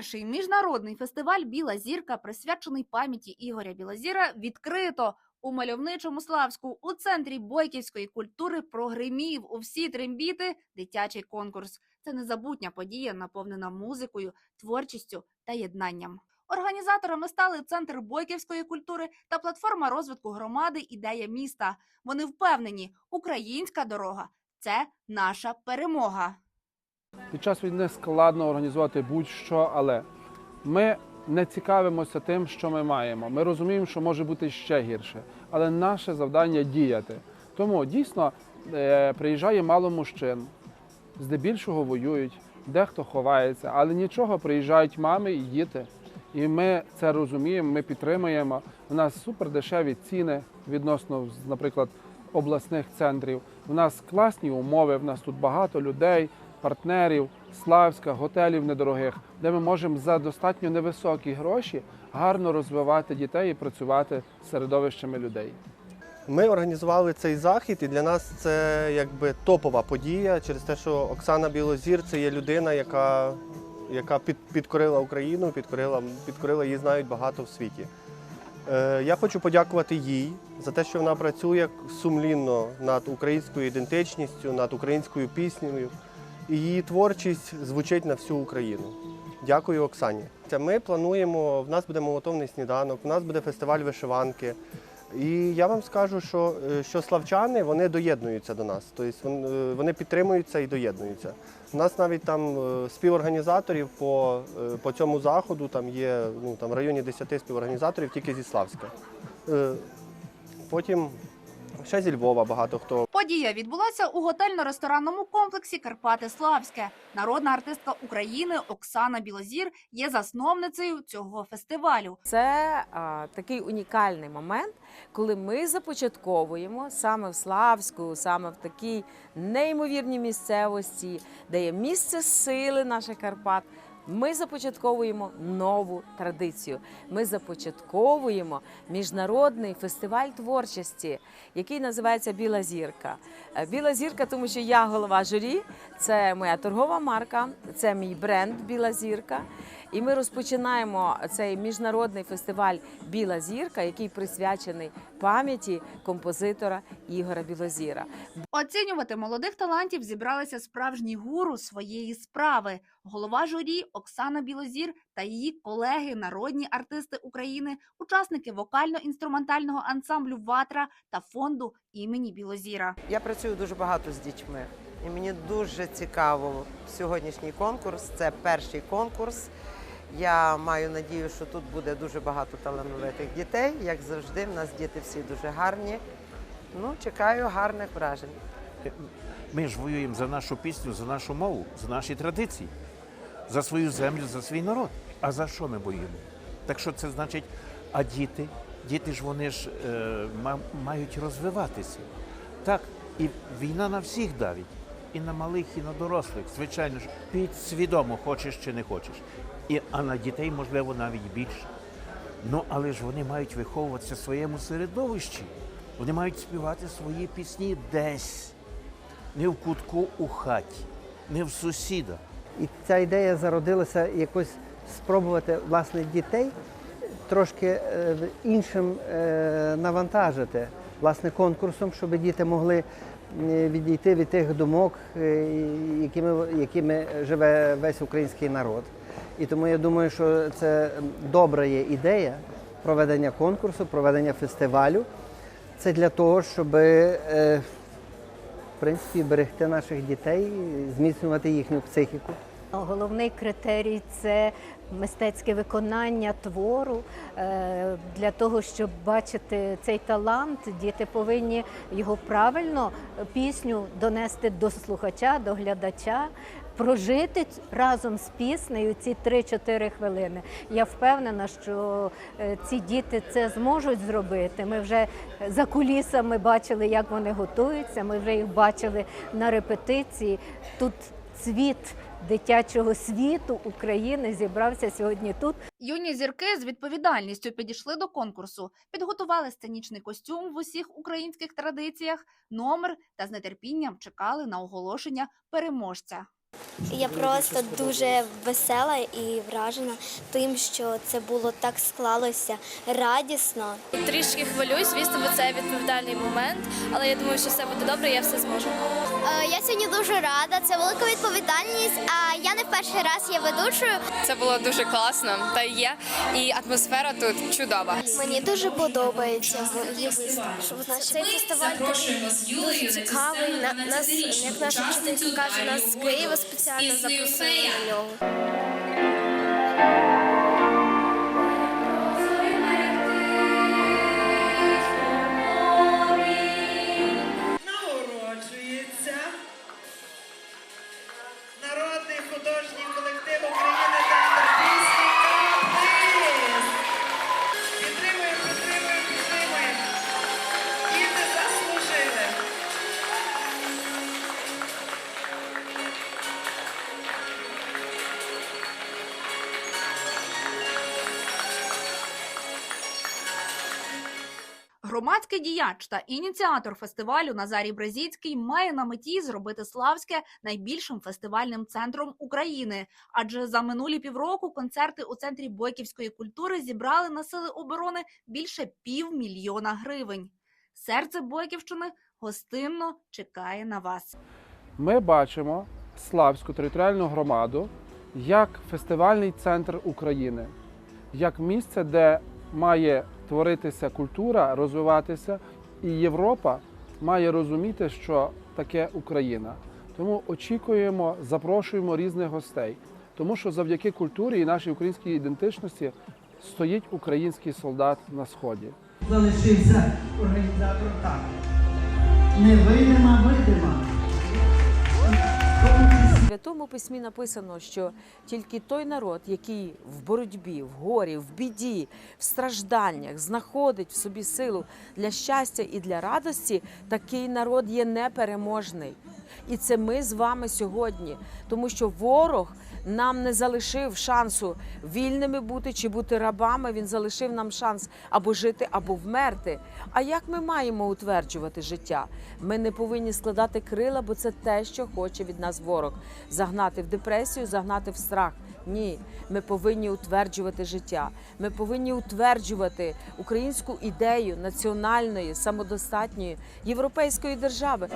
Перший міжнародний фестиваль Біла зірка, присвячений пам'яті Ігоря Білозіра, відкрито у мальовничому Славську у центрі бойківської культури прогримів у всі трембіти дитячий конкурс. Це незабутня подія, наповнена музикою, творчістю та єднанням. Організаторами стали центр бойківської культури та платформа розвитку громади Ідея міста. Вони впевнені, українська дорога це наша перемога. Під час війни складно організувати будь-що, але ми не цікавимося тим, що ми маємо. Ми розуміємо, що може бути ще гірше, але наше завдання діяти. Тому дійсно е, приїжджає мало мужчин, здебільшого воюють, дехто ховається, але нічого приїжджають мами і діти. І ми це розуміємо, ми підтримуємо. У нас супердешеві ціни відносно, наприклад, обласних центрів. У нас класні умови, в нас тут багато людей, партнерів, Славська, готелів недорогих, де ми можемо за достатньо невисокі гроші гарно розвивати дітей і працювати з середовищами людей. Ми організували цей захід, і для нас це якби топова подія через те, що Оксана Білозір це є людина, яка, яка під, підкорила Україну, підкорила, підкорила її знають багато в світі. Е, я хочу подякувати їй за те, що вона працює сумлінно над українською ідентичністю, над українською піснею. І її творчість звучить на всю Україну. Дякую, Оксані. Ми плануємо, в нас буде молотовний сніданок, у нас буде фестиваль вишиванки. І я вам скажу, що, е, що славчани вони доєднуються до нас, тобто е, вони підтримуються і доєднуються. У нас навіть там е, співорганізаторів по, по цьому заходу там є ну, там, в районі 10 співорганізаторів тільки зі Славська. Потім ще зі Львова багато хто. Подія відбулася у готельно-ресторанному комплексі Карпати Славське. Народна артистка України Оксана Білозір є засновницею цього фестивалю. Це а, такий унікальний момент, коли ми започатковуємо саме в Славську, саме в такій неймовірній місцевості, де є місце сили наших Карпат. Ми започатковуємо нову традицію. Ми започатковуємо міжнародний фестиваль творчості, який називається Біла зірка. Е, Біла зірка, тому що я голова журі, це моя торгова марка, це мій бренд Біла зірка. І ми розпочинаємо цей міжнародний фестиваль Біла зірка, який присвячений пам'яті композитора Ігора Білозіра. Оцінювати молодих талантів зібралися справжні гуру своєї справи. Голова журі Оксана Білозір та її колеги, народні артисти України, учасники вокально-інструментального ансамблю Ватра та фонду імені Білозіра. Я працюю дуже багато з дітьми, і мені дуже цікаво сьогоднішній конкурс. Це перший конкурс. Я маю надію, що тут буде дуже багато талановитих дітей. Як завжди, в нас діти всі дуже гарні. Ну, чекаю гарних вражень. Ми ж воюємо за нашу пісню, за нашу мову, за наші традиції, за свою землю, за свій народ. А за що ми воюємо? Так що це значить, а діти? Діти ж вони ж е, мають розвиватися. Так, і війна на всіх давить. І на малих, і на дорослих. Звичайно ж, підсвідомо хочеш чи не хочеш. І, а на дітей, можливо, навіть більше. Ну, але ж вони мають виховуватися в своєму середовищі. Вони мають співати свої пісні десь не в кутку у хаті, не в сусіда. І ця ідея зародилася якось спробувати власне дітей трошки е, іншим е, навантажити власне конкурсом, щоб діти могли е, відійти від тих думок, якими, якими живе весь український народ. І тому я думаю, що це добра є ідея проведення конкурсу, проведення фестивалю. Це для того, щоб е, в принципі берегти наших дітей, зміцнювати їхню психіку. Головний критерій це мистецьке виконання твору. Е, Для того, щоб бачити цей талант, діти повинні його правильно пісню донести до слухача, до глядача. Прожити разом з піснею ці 3-4 хвилини. Я впевнена, що е, ці діти це зможуть зробити. Ми вже за кулісами бачили, як вони готуються. Ми вже їх бачили на репетиції. Тут цвіт дитячого світу України зібрався сьогодні тут. Юні зірки з відповідальністю підійшли до конкурсу, підготували сценічний костюм в усіх українських традиціях, номер та з нетерпінням чекали на оголошення переможця. Я просто дуже весела і вражена тим, що це було так склалося радісно. Трішки хвилююсь, звісно, бо це відповідальний момент, але я думаю, що все буде добре, я все зможу. Е, Я сьогодні дуже рада. Це велика відповідальність. А я не в перший раз є ведучою. Це було дуже класно, та й є. І атмосфера тут чудова. Мені дуже подобається цей фестиваль дуже цікавий. На- Нас, як наша вчителька каже, нас з Києва спеціально запросили на нього. Громадський діяч та ініціатор фестивалю Назарій Бразіцький має на меті зробити Славське найбільшим фестивальним центром України. Адже за минулі півроку концерти у центрі бойківської культури зібрали на сили оборони більше півмільйона гривень. Серце Бойківщини гостинно чекає на вас. Ми бачимо Славську територіальну громаду як фестивальний центр України, як місце, де має творитися культура, розвиватися, і Європа має розуміти, що таке Україна. Тому очікуємо, запрошуємо різних гостей, тому що завдяки культурі і нашій українській ідентичності стоїть український солдат на сході. Залишився організатором так. Невидима видима. Святому письмі написано, що тільки той народ, який в боротьбі, в горі, в біді, в стражданнях знаходить в собі силу для щастя і для радості, такий народ є непереможний. І це ми з вами сьогодні, тому що ворог нам не залишив шансу вільними бути чи бути рабами. Він залишив нам шанс або жити, або вмерти. А як ми маємо утверджувати життя? Ми не повинні складати крила, бо це те, що хоче від нас ворог загнати в депресію, загнати в страх. Ні, ми повинні утверджувати життя. Ми повинні утверджувати українську ідею національної, самодостатньої європейської держави.